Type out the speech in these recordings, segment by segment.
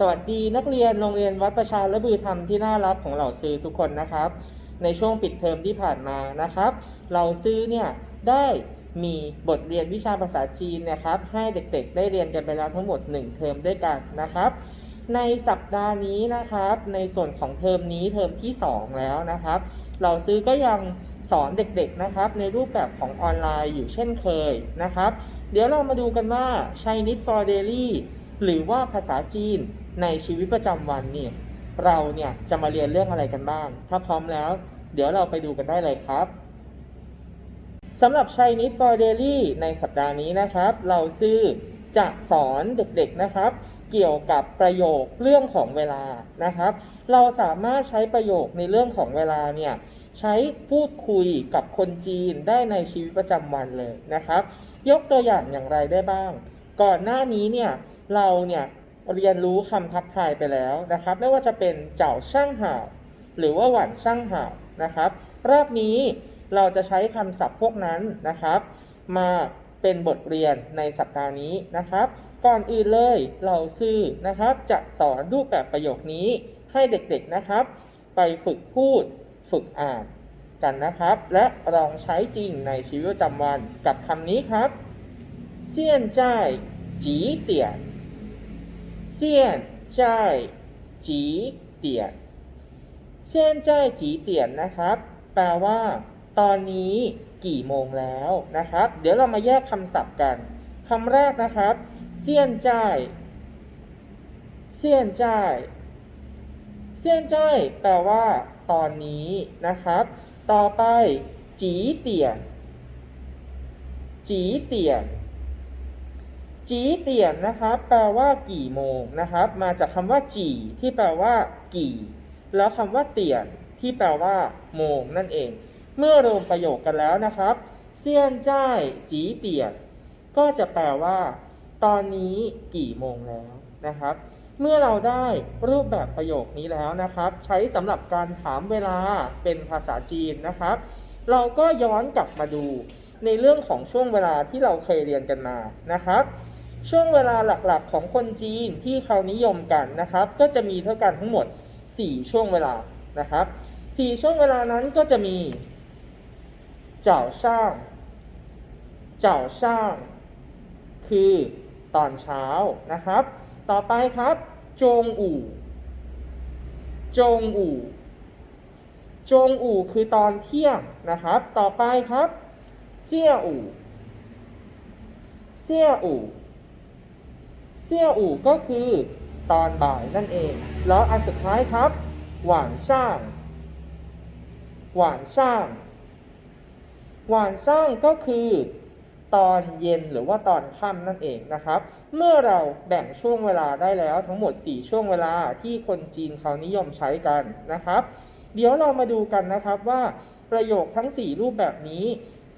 สวัสดีนักเรียนโรงเรียนวัดประชาและบือธรรมที่น่ารักของเหล่าซื้อทุกคนนะครับ ในช่วงปิดเทอมที่ผ่านมานะครับ เราซื้อเนี่ยได้มีบทเรียนวิชาภาษาจีนนะครับ ให้เด็กๆ ได้เรียนกันไปแล้วทั้งหมด 1 เทอมด้วยกันนะครับ ในสัปดาห์นี้นะครับ ในส่วนของเทอมนี้เทอมที่ 2 แล้วนะครับ เราซื้อก็ยังสอนเด็กๆนะครับ ในรูปแบบของออนไลน์อยู่เช่นเคยนะครับ เดี๋ยวเรามาดูกันว่า Chinese for Daily หรือว่าภาษาจีน ในชีวิตประจำวันเนี่ยเราเนี่ยจะมาเรียนเรื่องอะไรกันบ้าง ถ้าพร้อมแล้ว เดี๋ยวเราไปดูกันได้เลยครับสำหรับ Chinese for Daily ในสัปดาห์นี้นะครับ เราซื้อจะสอนเด็กๆนะครับ เกี่ยวกับประโยคเรื่องของเวลานะครับ เราสามารถใช้ประโยคในเรื่องของเวลาเนี่ยใช้พูดคุยกับคนจีนได้ในชีวิตประจำวันเลยนะครับ ยกตัวอย่างอย่างไรได้บ้าง ก่อนหน้านี้เนี่ยเราเนี่ย เรียนรู้คำทักทายไปแล้วนะครับ ไม่ว่าจะเป็นเจ้าช่างห่าหรือว่าหวานช่างห่านะครับ รอบนี้เราจะใช้คำศัพท์พวกนั้นนะครับ มาเป็นบทเรียนในสัปดาห์นี้นะครับ ก่อนอื่นเลยเราซื่อนะครับ จะสอนรูปแบบประโยคนี้ให้เด็กๆนะครับ ไปฝึกพูดฝึกอ่านกันนะครับ และลองใช้จริงในชีวิตประจำวันกับคำนี้ครับเซียนจ่ายจีเตี่ย เซียนจ่ายจีเตียนเซียนจ่ายจีเตียนนะครับ แปลว่า ตอนนี้กี่โมงแล้วนะครับ เดี๋ยวเรามาแยกคำศัพท์กันคำแรกนะครับเซียนจ่ายเซียนจ่ายเซียนจ่ายแปลว่า ตอนนี้นะครับ ต่อไปจีเตียนจีเตียน จีเตียนนะครับแปลว่ากี่โมงนะครับ มาจากคำว่าจีที่แปลว่า กี่ แล้วคำว่าเตียนที่แปลว่า โมงนั่นเอง เมื่อรวมประโยคกันแล้วนะครับเซียนจ้ายจีเตียนก็จะแปลว่า ตอนนี้กี่โมงแล้วนะครับ เมื่อเราได้รูปแบบประโยคนี้แล้วนะครับ ใช้สำหรับการถามเวลาเป็นภาษาจีนนะครับ เราก็ย้อนกลับมาดูในเรื่องของช่วงเวลาที่เราเคยเรียนกันมานะครับ ช่วงเวลาหลักๆของคนจีนที่เขานิยมกันนะครับ ก็จะมีเท่ากันทั้งหมด 4 ช่วงเวลานะครับ4ช่วงเวลานั้นก็จะมีเจ้าช่างเจ้าช่างคือตอนเช้านะครับ ต่อไปครับ จงอู่ จงอู่ จงอู่คือตอนเที่ยงนะครับ ต่อไปครับเซี่ยอู่เซี่ยอู่ เซี่ยอู่ก็คือตอนบ่ายนั่นเอง แล้วอันสุดท้ายครับ หวานช่าง หวานช่าง หวานช่างก็คือตอนเย็นหรือว่าตอนค่ำนั่นเองนะครับ เมื่อเราแบ่งช่วงเวลาได้แล้วทั้งหมด 4 ช่วงเวลาที่คนจีนเขานิยมใช้กันนะครับ เดี๋ยวเรามาดูกันนะครับว่าประโยคทั้ง 4 รูปแบบนี้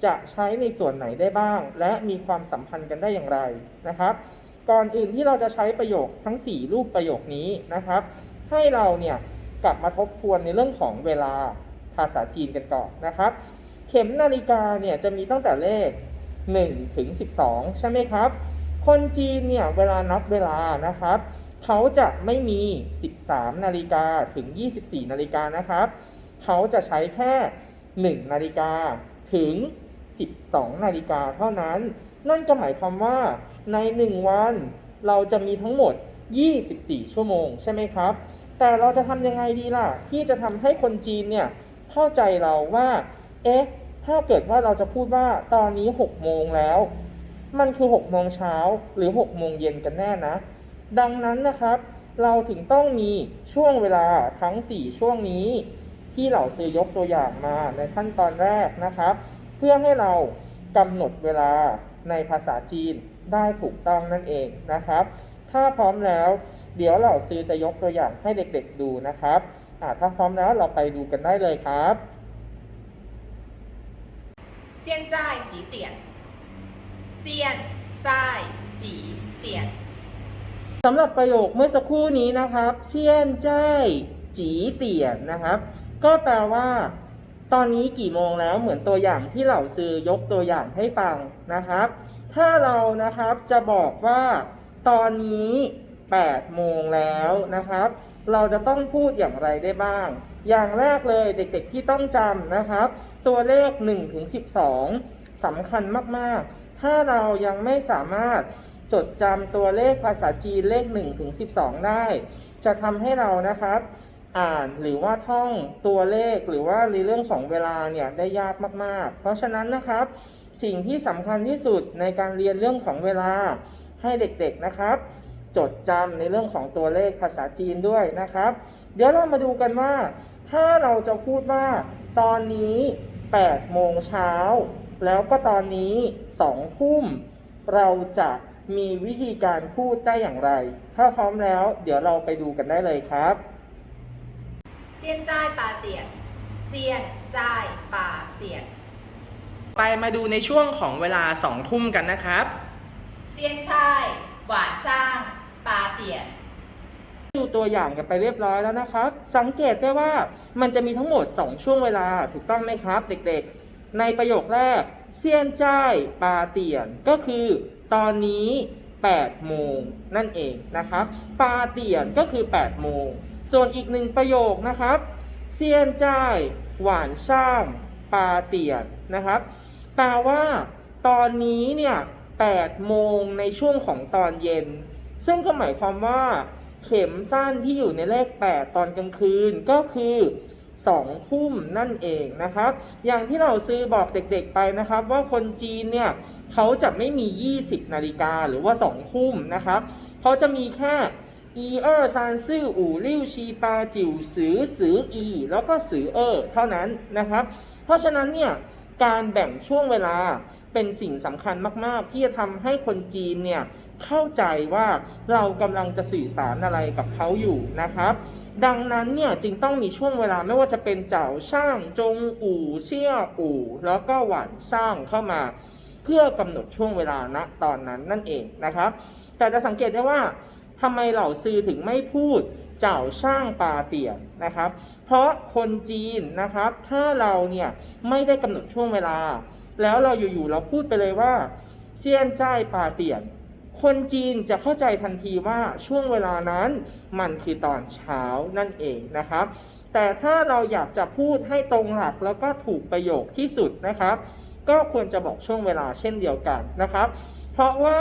จะใช้ในส่วนไหนได้บ้าง และมีความสัมพันธ์กันได้อย่างไรนะครับ ก่อนอื่นที่เราจะใช้ประโยคทั้ง 4 รูปประโยคนี้นะครับ ให้เราเนี่ยกลับมาทบทวนในเรื่องของเวลาภาษาจีนกันก่อนนะครับ เข็มนาฬิกาเนี่ยจะมีตั้งแต่เลข 1 ถึง 12 ใช่ไหมครับ คนจีนเนี่ยเวลานับเวลานะครับ เขาจะไม่มี 13 นาฬิกาถึง 24 นาฬิกานะครับ เขาจะใช้แค่ 1 นาฬิกาถึง 12 นาฬิกาเท่านั้น นั่นก็หมายความว่าใน 1 วัน เราจะมีทั้งหมด 24 ชั่วโมงใช่ไหมครับ แต่เราจะทำยังไงดีล่ะ ที่จะทำให้คนจีนเนี่ยเข้าใจเราว่า เอ๊ะ ถ้าเกิดว่าเราจะพูดว่าตอนนี้ 6 โมงแล้ว มันคือ 6 โมงเช้าหรือ 6 โมงเย็นกันแน่นะ ดังนั้นนะครับ เราถึงต้องมีช่วงเวลาทั้ง 4 ช่วงนี้ ที่เหล่าซื้อยกตัวอย่างมาในขั้นตอนแรกนะครับ เพื่อให้เรากำหนดเวลา ในภาษาจีนได้ถูกต้องนั่นเองนะครับ ถ้าพร้อมแล้ว เดี๋ยวเหล่าซื้อจะยกตัวอย่างให้เด็กๆดูนะครับอ่าถ้าพร้อมแล้วเราไปดูกันได้เลยครับ 现在几点？现在几点？ สำหรับประโยคเมื่อสักครู่นี้นะครับเชียนเจ้ยจีเตียนนะครับ ก็แปลว่า ตอนนี้กี่โมงแล้วเหมือนตัวอย่างที่เหล่าซื้อยกตัวอย่างให้ฟังนะครับ ถ้าเรานะครับจะบอกว่าตอนนี้8โมงแล้วนะครับ เราจะต้องพูดอย่างไรได้บ้าง อย่างแรกเลยเด็กๆที่ต้องจำนะครับ ตัวเลข1ถึง12สำคัญมากๆ ถ้าเรายังไม่สามารถจดจำตัวเลขภาษาจีนเลข1ถึง12 ได้ จะทำให้เรานะครับ อ่านหรือว่าท่องตัวเลขหรือว่าในเรื่องของเวลาเนี่ยได้ยากมากๆ เพราะฉะนั้นนะครับ สิ่งที่สำคัญที่สุดในการเรียนเรื่องของเวลาให้เด็กๆนะครับ จดจำในเรื่องของตัวเลขภาษาจีนด้วยนะครับ เดี๋ยวเรามาดูกันว่า ถ้าเราจะพูดว่า ตอนนี้8โมงเช้าแล้วก็ตอนนี้2ทุ่มเราจะมีวิธีการพูดได้อย่างไร ถ้าพร้อมแล้ว เดี๋ยวเราไปดูกันได้เลยครับ เซียนจ่ายปาเตียนเซียนจ่ายปาเตียน ไปมาดูในช่วงของเวลาสองทุ่มกันนะครับ เซียนชายหวานสร้างปาเตียน ดูตัวอย่างกันไปเรียบร้อยแล้วนะครับ สังเกตได้ว่ามันจะมีทั้งหมด 2 ช่วงเวลาถูกต้องไหมครับ เด็กๆ ในประโยคแรก เซียนจ่ายปาเตียนก็คือ ตอนนี้8โมงนั่นเองนะครับ ปาเตียนก็คือ8โมง ส่วนอีกหนึ่งประโยคนะครับเซียนจ้ายหวานช่างปาเตียนนะครับแปลว่าตอนนี้เนี่ย8โมงในช่วงของตอนเย็น ซึ่งก็หมายความว่าเข็มสั้นที่อยู่ในเลข 8 ตอนกลางคืนก็คือ2ทุ่มนั่นเองนะครับ อย่างที่เราซื้อบอกเด็กๆไปนะครับ ว่าคนจีนเนี่ยเขาจะไม่มี 20 นาฬิกาหรือว่า 2 ทุ่มนะครับ เขาจะมีแค่ อีเออร์ซานซื่ออู่ลิ่วชีปาจิ๋วสือสืออแล้วก็สือเอเท่านั้นนะครับ เพราะฉะนั้นเนี่ยการแบ่งช่วงเวลาเป็นสิ่งสำคัญมาก ๆ ที่จะทำให้คนจีนเนี่ยเข้าใจว่าเรากำลังจะสื่อสารอะไรกับเขาอยู่นะครับ ดังนั้นเนี่ยจึงต้องมีช่วงเวลาไม่ว่าจะเป็นเจ้าช่างจงอู่เชี่ยอู่ แล้วก็หวานสร้างเข้ามา เพื่อกำหนดช่วงเวลาณนะตอนนั้นนั่นเองนะครับ แต่จะสังเกตได้ว่า ทำไมเหล่าซื้อถึงไม่พูดเจ้าช่างปาเตียนะครับ เพราะคนจีนนะครับ ถ้าเราเนี่ยไม่ได้กำหนดช่วงเวลา แล้วเราอยู่ๆเราพูดไปเลยว่าเซียนจ้ายปาเตียนคนจีนจะเข้าใจทันทีว่าช่วงเวลานั้นมันคือตอนเช้านั่นเองนะครับ แต่ถ้าเราอยากจะพูดให้ตรงหลักแล้วก็ถูกประโยคที่สุดนะครับ ก็ควรจะบอกช่วงเวลาเช่นเดียวกันนะครับ เพราะว่า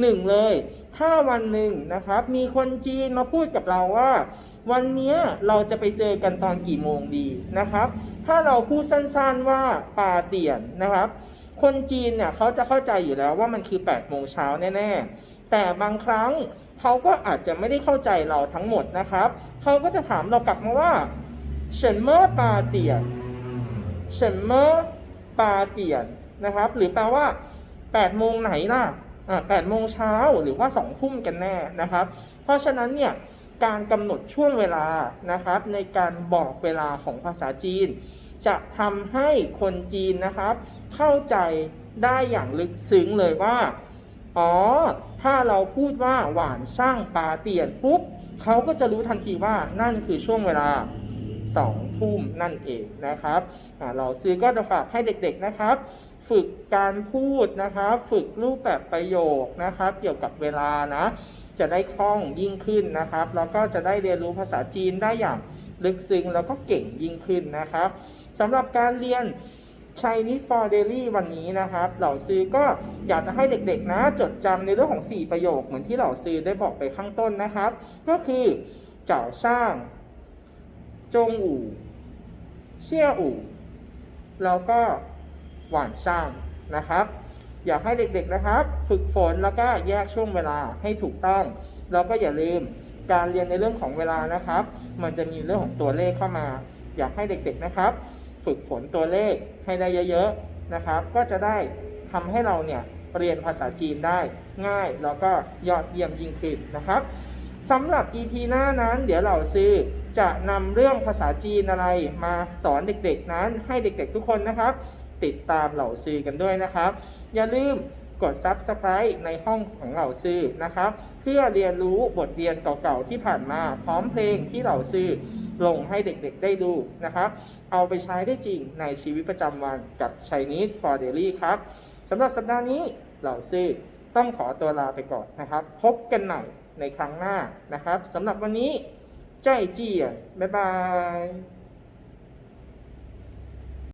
หนึ่งเลย ถ้าวันหนึ่งนะครับ มีคนจีนมาพูดกับเราว่า วันนี้เราจะไปเจอกันตอนกี่โมงดีนะครับ ถ้าเราพูดสั้นๆว่าปาเตียนนะครับ คนจีนเนี่ยเขาจะเข้าใจอยู่แล้วว่ามันคือ8โมงเช้าแน่ๆ แต่บางครั้งเขาก็อาจจะไม่ได้เข้าใจเราทั้งหมดนะครับ เขาก็จะถามเรากลับมาว่าเฉินเมอปาเตียนเฉินเมอปาเตียนนะครับ หรือแปลว่า8โมงไหนล่ะ อ่า8โมงเช้าหรือว่า2ทุ่มกันแน่นะครับ เพราะฉะนั้นเนี่ยการกำหนดช่วงเวลานะครับในการบอกเวลาของภาษาจีน จะทำให้คนจีนนะครับ เข้าใจได้อย่างลึกซึ้งเลยว่า อ๋อ ถ้าเราพูดว่าหวานสร้างปลาเตียนปุ๊บเขาก็จะรู้ทันทีว่านั่นคือช่วงเวลา สองทุ่มนั่นเองนะครับเราซื้อก็จะฝากให้เด็กๆนะครับ ฝึกการพูดนะครับ ฝึกรูปแบบประโยคนะครับ เกี่ยวกับเวลานะ จะได้คล่องยิ่งขึ้นนะครับ แล้วก็จะได้เรียนรู้ภาษาจีนได้อย่างลึกซึ้งแล้วก็เก่งยิ่งขึ้นนะครับสำหรับการเรียน Chinese for Daily วันนี้นะครับ เหล่าซื้อก็อยากจะให้เด็กๆนะ จดจำในเรื่องของ 4 ประโยคเหมือนที่เหล่าซื้อได้บอกไปข้างต้นนะครับ ก็คือเจ้าช่าง จงอู่เชี่ยอู่แล้วก็หวานช่างนะครับ อยากให้เด็กๆนะครับ ฝึกฝนแล้วก็แยกช่วงเวลาให้ถูกต้อง แล้วก็อย่าลืมการเรียนในเรื่องของเวลานะครับ มันจะมีเรื่องของตัวเลขเข้ามา อยากให้เด็กๆนะครับ ฝึกฝนตัวเลขให้ได้เยอะๆนะครับ ก็จะได้ทำให้เราเนี่ยเรียนภาษาจีนได้ง่ายแล้วก็ยอดเยี่ยมยิ่งขึ้นนะครับ สำหรับ EP หน้านั้น เดี๋ยวเราซื้อจะนำเรื่องภาษาจีนอะไรมาสอนเด็กๆนั้นให้เด็กๆทุกคนนะครับ ติดตามเหล่าซื้อกันด้วยนะครับ อย่าลืมกด Subscribe ในห้องของเหล่าซื้อนะครับ เพื่อเรียนรู้บทเรียนเก่าๆที่ผ่านมา พร้อมเพลงที่เหล่าซื้อลงให้เด็กๆได้ดูนะครับ เอาไปใช้ได้จริงในชีวิตประจำวันกับ Chinese for Daily ครับสำหรับสัปดาห์นี้เหล่าซื้อต้องขอตัวลาไปก่อนนะครับ พบกันใหม่ ในครั้งหน้านะครับสำหรับวันนี้ใจายเจียบ๊ายบาย